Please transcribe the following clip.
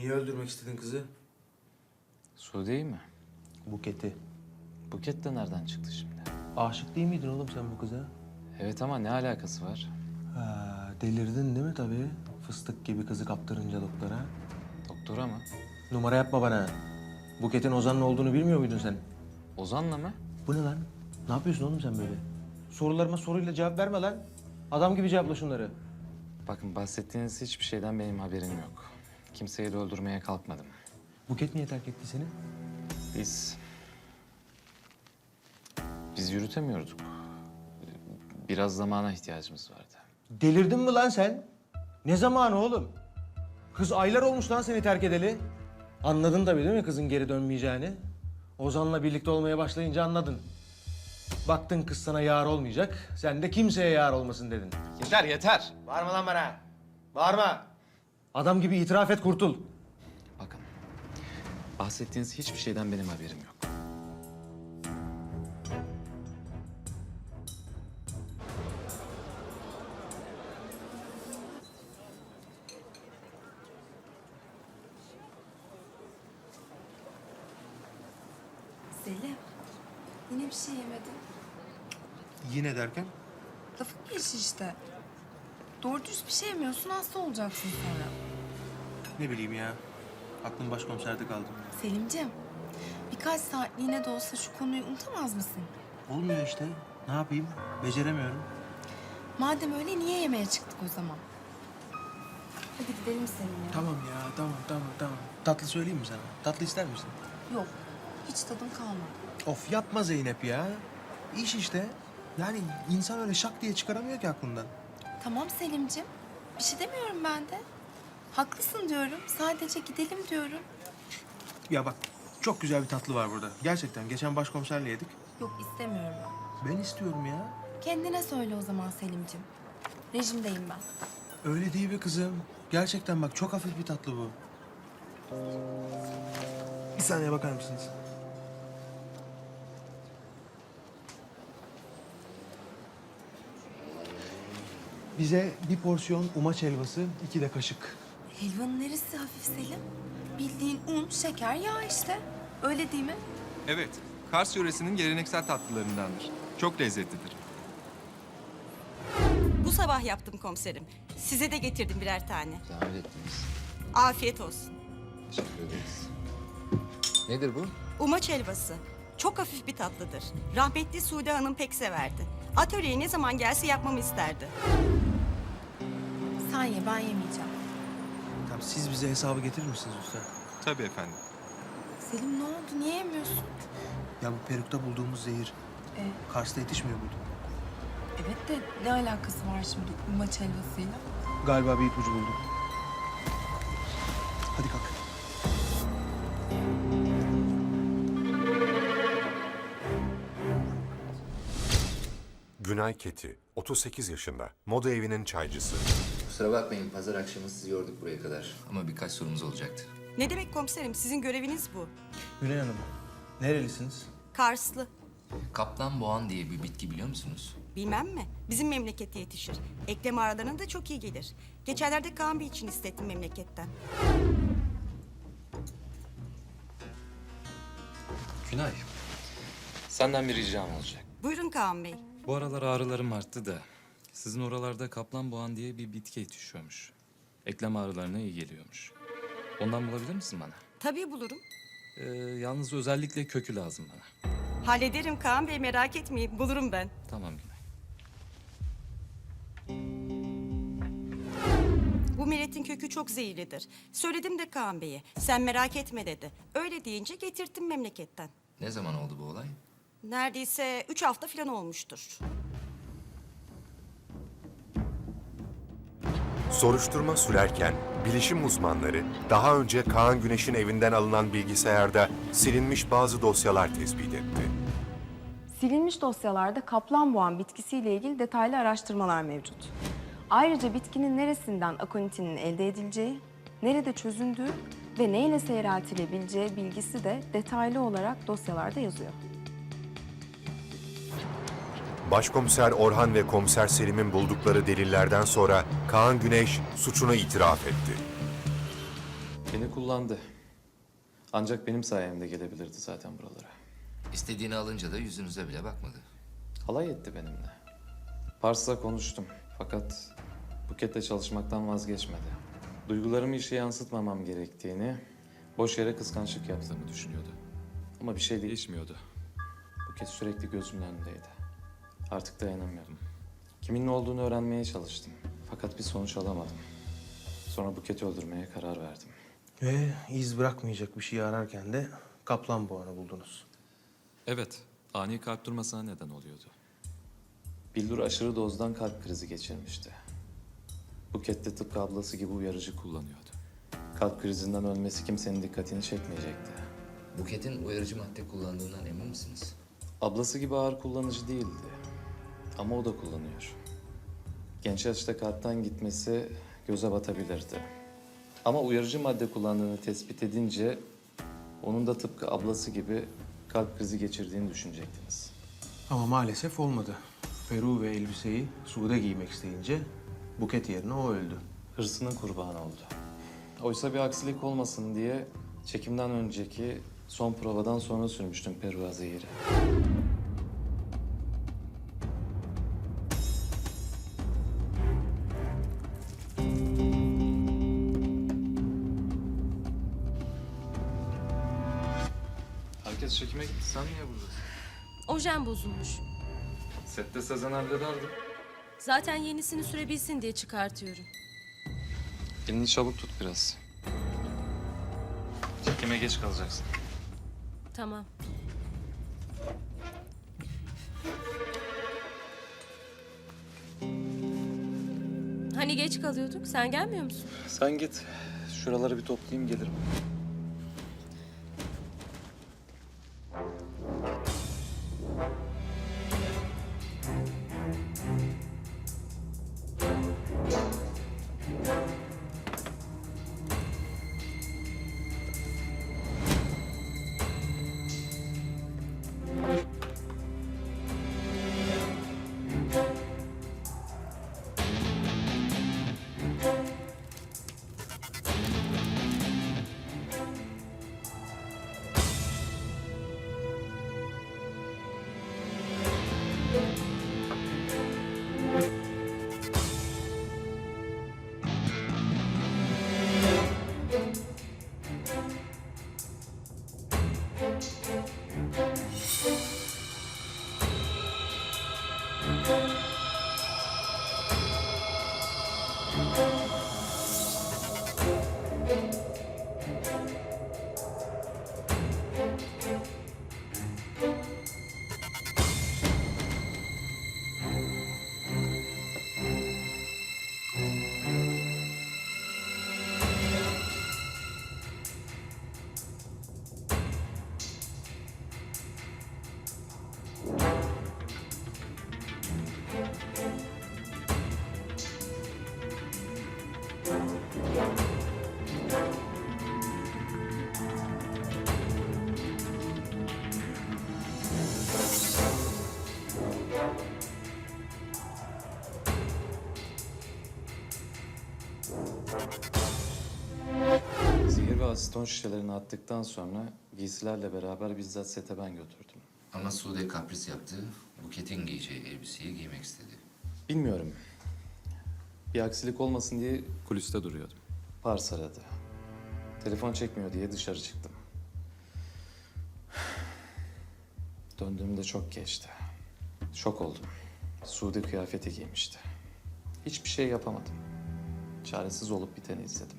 Niye öldürmek istedin kızı? Sude'yi mi? Buket'i. Buket de nereden çıktı şimdi? Aşık değil miydin oğlum sen bu kıza? Evet ama ne alakası var? Ha, delirdin değil mi tabii? Fıstık gibi kızı kaptırınca doktora. Doktora mı? Numara yapma bana. Buket'in Ozan'la olduğunu bilmiyor muydun sen? Ozan'la mı? Bu ne lan? Ne yapıyorsun oğlum sen böyle? Sorularıma soruyla cevap verme lan. Adam gibi cevapla şunları. Bakın bahsettiğiniz hiçbir şeyden benim haberim yok. Kimseyi de öldürmeye kalkmadım. Buket niye terk etti seni? Biz... Biz yürütemiyorduk. Biraz zamana ihtiyacımız vardı. Delirdin mi lan sen? Ne zamanı oğlum? Kız aylar olmuş lan seni terk edeli. Anladın tabii değil mi kızın geri dönmeyeceğini? Ozan'la birlikte olmaya başlayınca anladın. Baktın kız sana yar olmayacak, sen de kimseye yar olmasın dedin. Yeter yeter! Bağırma lan bana. Bağırma. Adam gibi itiraf et kurtul. Bakın, bahsettiğiniz hiçbir şeyden benim haberim yok. Selim, yine bir şey yemedin. Yine derken? Lafın gelişi işte. Doğru düz bir şey yemiyorsun, hasta olacaksın sonra. Ne bileyim ya. Aklım başkomiserde kaldı. Selimciğim, birkaç saatliğine de olsa şu konuyu unutamaz mısın? Olmuyor işte. Ne yapayım? Beceremiyorum. Madem öyle niye yemeğe çıktık o zaman? Hadi gidelim seninle. Tamam ya, tamam, tamam, tamam. Tatlı söyleyeyim mi sana? Tatlı ister misin? Yok, hiç tadım kalmadı. Of yapma Zeynep ya. İş işte. Yani insan öyle şak diye çıkaramıyor ki aklından. Tamam Selimciğim, bir şey demiyorum ben de. Haklısın diyorum, sadece gidelim diyorum. Ya bak çok güzel bir tatlı var burada. Gerçekten geçen başkomiserle yedik. Yok istemiyorum ben. Ben istiyorum ya. Kendine söyle o zaman Selimciğim. Rejimdeyim ben. Öyle değil be kızım. Gerçekten bak çok hafif bir tatlı bu. Bir saniye bakar mısınız? Bize bir porsiyon umaç helvası, iki de kaşık. Helvanın neresi hafif Selim? Bildiğin un, şeker, yağ işte. Öyle değil mi? Evet, Kars yöresinin geleneksel tatlılarındandır. Çok lezzetlidir. Bu sabah yaptım komiserim. Size de getirdim birer tane. Zahmet ettiniz. Afiyet olsun. Teşekkür ederiz. Nedir bu? Umaç helvası. Çok hafif bir tatlıdır. Rahmetli Sude Hanım pek severdi. Atölyeye ne zaman gelse yapmamı isterdi. Sen ye, ben yemeyeceğim. Tamam siz bize hesabı getirir misiniz usta? Tabii efendim. Selim ne oldu? Niye yemiyorsun? Ya bu perukta bulduğumuz zehir E, Kars'ta yetişmiyor muydu? evet de ne alakası var şimdi umaç helvasıyla? Galiba bir ipucu buldum. Hadi kalk. Günay Keti, 38 yaşında, moda evinin çaycısı. Kusura bakmayın pazar akşamı sizi yorduk buraya kadar. Ama birkaç sorumuz olacaktı. Ne demek komiserim? Sizin göreviniz bu. Güney Hanım, nerelisiniz? Karslı. Kaplan boğan diye bir bitki biliyor musunuz? Bilmem mi? Bizim memlekette yetişir. Eklem ağrılarına da çok iyi gelir. Geçenlerde Kaan Bey için istettim memleketten. Günay. Senden bir ricam olacak. Buyurun Kaan Bey. Bu aralar ağrılarım arttı da sizin oralarda kaplan boğan diye bir bitki yetişiyormuş. Eklem ağrılarına iyi geliyormuş. Ondan bulabilir misin bana? Tabii bulurum. Ee, yalnız özellikle kökü lazım bana. Hallederim Kaan Bey merak etmeyin. Bulurum ben. Tamam Günay. Bu milletin kökü çok zehirlidir. Söyledim de Kaan Bey'e. Sen merak etme dedi. Öyle deyince getirttim memleketten. Ne zaman oldu bu olay? Neredeyse üç hafta falan olmuştur. Soruşturma sürerken bilişim uzmanları daha önce Kaan Güneş'in evinden alınan bilgisayarda silinmiş bazı dosyalar tespit etti. Silinmiş dosyalarda kaplanboğan bitkisiyle ilgili detaylı araştırmalar mevcut. Ayrıca bitkinin neresinden akonitinin elde edileceği, nerede çözündüğü ve neyle seyreltilebileceği bilgisi de detaylı olarak dosyalarda yazıyor. Başkomiser Orhan ve Komiser Selim'in buldukları delillerden sonra Kaan Güneş suçunu itiraf etti. Beni kullandı. Ancak benim sayemde gelebilirdi zaten buralara. İstediğini alınca da yüzünüze bile bakmadı. Alay etti benimle. Pars'la konuştum. Fakat Buket'le çalışmaktan vazgeçmedi. Duygularımı işe yansıtmamam gerektiğini, boş yere kıskançlık yaptığımı düşünüyordu. Ama bir şey değişmiyordu. Buket sürekli gözümün önündeydi. Artık dayanamıyordum. Kimin ne olduğunu öğrenmeye çalıştım. Fakat bir sonuç alamadım. Sonra Buket'i öldürmeye karar verdim. Ve iz bırakmayacak bir şey ararken de kaplan boğanı buldunuz. Evet, ani kalp durmasına neden oluyordu. Bildur aşırı dozdan kalp krizi geçirmişti. Buket de tıpkı ablası gibi uyarıcı kullanıyordu. Kalp krizinden ölmesi kimsenin dikkatini çekmeyecekti. Buket'in uyarıcı madde kullandığından emin misiniz? Ablası gibi ağır kullanıcı değildi. Ama o da kullanıyor. Genç yaşta kalpten gitmesi göze batabilirdi. Ama uyarıcı madde kullandığını tespit edince onun da tıpkı ablası gibi kalp krizi geçirdiğini düşünecektiniz. Ama maalesef olmadı. Peru ve elbiseyi Sude giymek isteyince buket yerine o öldü. Hırsının kurbanı oldu. Oysa bir aksilik olmasın diye çekimden önceki son provadan sonra sürmüştüm Peru'a zehiri. Herkes çekime gitti. Sen niye buradasın? Ojen bozulmuş. Sette Sezen hallederdi. Zaten yenisini sürebilsin diye çıkartıyorum. Elini çabuk tut biraz. Çekime geç kalacaksın. Tamam. Hani geç kalıyorduk? Sen gelmiyor musun? Sen git. Şuraları bir toplayayım gelirim. Asiton şişelerini attıktan sonra giysilerle beraber bizzat sete ben götürdüm. Ama Sude kapris yaptı. Buket'in giyeceği elbiseyi giymek istedi. Bilmiyorum. Bir aksilik olmasın diye kuliste duruyordum. Pars aradı. Telefon çekmiyor diye dışarı çıktım. Döndüğümde çok geçti. Şok oldum. Suudi kıyafeti giymişti. Hiçbir şey yapamadım. Çaresiz olup biteni izledim.